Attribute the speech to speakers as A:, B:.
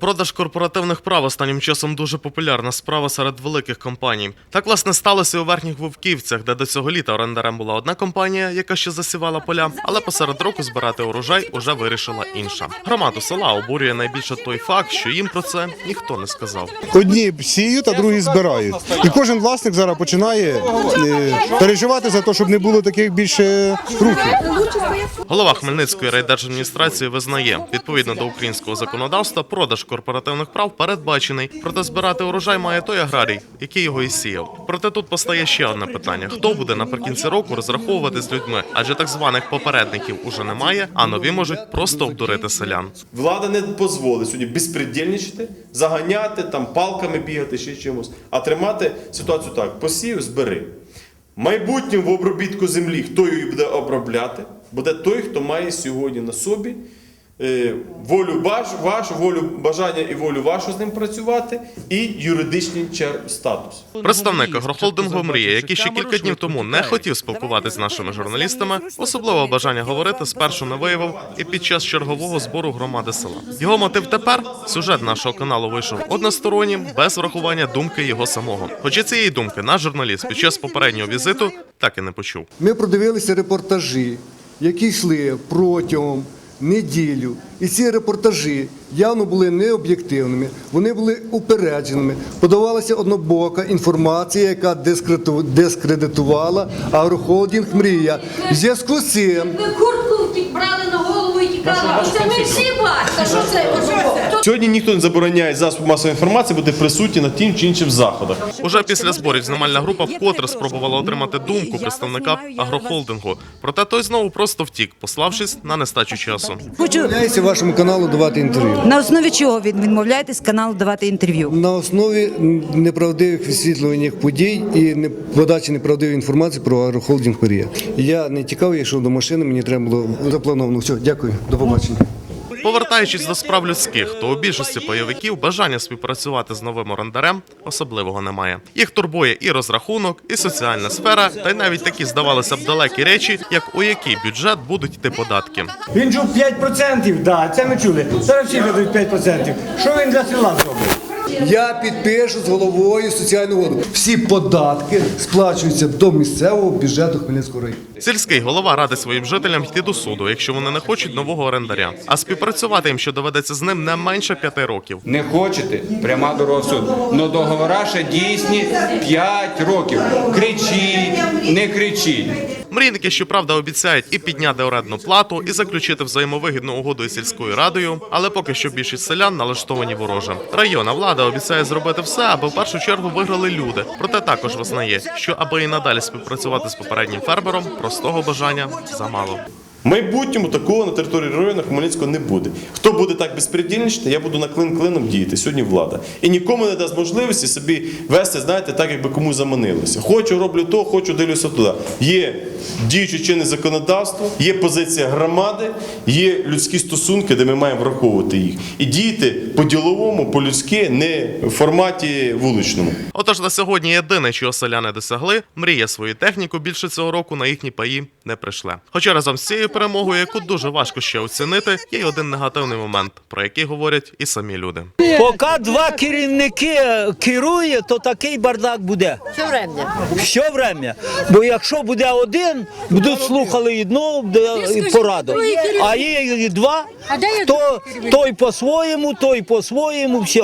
A: Продаж корпоративних прав останнім часом дуже популярна справа серед великих компаній. Так власне сталося у верхніх вовківцях, де до цього літа орендарем була одна компанія, яка ще засівала поля, але посеред року збирати урожай уже вирішила інша. Громаду села обурює найбільше той факт, що їм про це ніхто не сказав.
B: Одні сіють, а другі збирають. І кожен власник зараз починає е, переживати за те, щоб не було таких більше рухів.
A: Голова Хмельницької райдержадміністрації визнає, відповідно до українського законодавства, продаж корпоративних прав передбачений, проте збирати урожай має той аграрій, який його і сіяв. Проте тут постає ще одне питання: хто буде наприкінці року розраховувати з людьми? Адже так званих попередників уже немає, а нові можуть просто обдурити селян.
C: Влада не дозволить сьогодні безпредельничати, заганяти, там палками бігати, ще чимось, а тримати ситуацію так: посів, збери. Майбутнім в обробітку землі, хто її буде обробляти, буде той, хто має сьогодні на собі волю баж, вашу, волю бажання і волю вашу з ним працювати, і юридичний чер статус.
A: Представник агрохолдингу Мрія, який ще кілька днів тому не хотів спілкуватися з нашими журналістами, особливого бажання говорити спершу не виявив і під час чергового збору громади села. Його мотив тепер сюжет нашого каналу вийшов одностороннім, без врахування думки його самого. Хоча цієї думки наш журналіст під час попереднього візиту так і не почув.
D: Ми продивилися репортажі, які йшли протягом неділю. І ці репортажі явно були необ'єктивними, вони були упередженими. Подавалася однобока інформація, яка дискредитувала агрохолдинг Мрія. В зв'язку з цим
E: Ви куртку брали на голову і. Це ми всі бачимо. Що це? Хто-
C: Сьогодні ніхто не забороняє засоб масової інформації бути присутні на тим чи іншим заходах.
A: Уже після зборів знімальна група вкотре спробувала отримати думку представника агрохолдингу. Проте той знову просто втік, пославшись на нестачу часу.
F: Хочу
D: відмовляється вашому каналу давати інтерв'ю.
F: на основі чого ви відмовляєтесь каналу давати інтерв'ю?
D: На основі неправдивих висвітлювань подій і не- подачі неправдивої інформації про агрохолдинг Мрія. Я не тікав, я йшов до машини, мені треба було заплановано. Все, дякую, до побачення.
A: Повертаючись до справ людських, то у більшості бойовиків бажання співпрацювати з новим орендарем особливого немає. Їх турбує і розрахунок, і соціальна сфера, та й навіть такі здавалося б далекі речі, як у який бюджет будуть йти податки.
G: Він чув 5%, да, це ми чули. Зараз всі ведуть 5%. Що він для села зробить?
D: Я підпишу з головою соціального угоду. Всі податки сплачуються до місцевого бюджету Хмельницького району.
A: Сільський голова радить своїм жителям йти до суду, якщо вони не хочуть нового орендаря. А співпрацювати їм, що доведеться з ним не менше п'яти років.
H: Не хочете, пряма дорога в суд. Но договора ще дійсні 5 років. Кричіть, не кричіть.
A: Мрійники, щоправда, обіцяють і підняти орендну плату, і заключити взаємовигідну угоду із сільською радою, але поки що більшість селян налаштовані вороже. Районна влада обіцяє зробити все, аби в першу чергу виграли люди. Проте також визнає, що аби і надалі співпрацювати з попереднім фермером, простого бажання замало.
C: Майбутньому такого на території району Хмельницького не буде. Хто буде так безпредельничати, я буду на клин клином діяти. Сьогодні влада. І нікому не дасть можливості собі вести, знаєте, так, якби кому заманилося. Хочу, роблю то, хочу, дивлюся туди. Є діюче чинне законодавство, є позиція громади, є людські стосунки, де ми маємо враховувати їх. І діяти по-діловому, по-людськи, не в форматі вуличному.
A: Отож, на сьогодні єдине, чого селяни досягли, мріє свою техніку більше цього року на їхні паї не прийшли. Хоча разом з цією перемогою, яку дуже важко ще оцінити, є й один негативний момент, про який говорять і самі люди.
I: Поки два керівники керує, то такий бардак буде.
E: Все время.
I: Все время. Бо якщо буде один, будуть слухали одного буде пораду. А є і два, то той по-своєму, той по-своєму, все.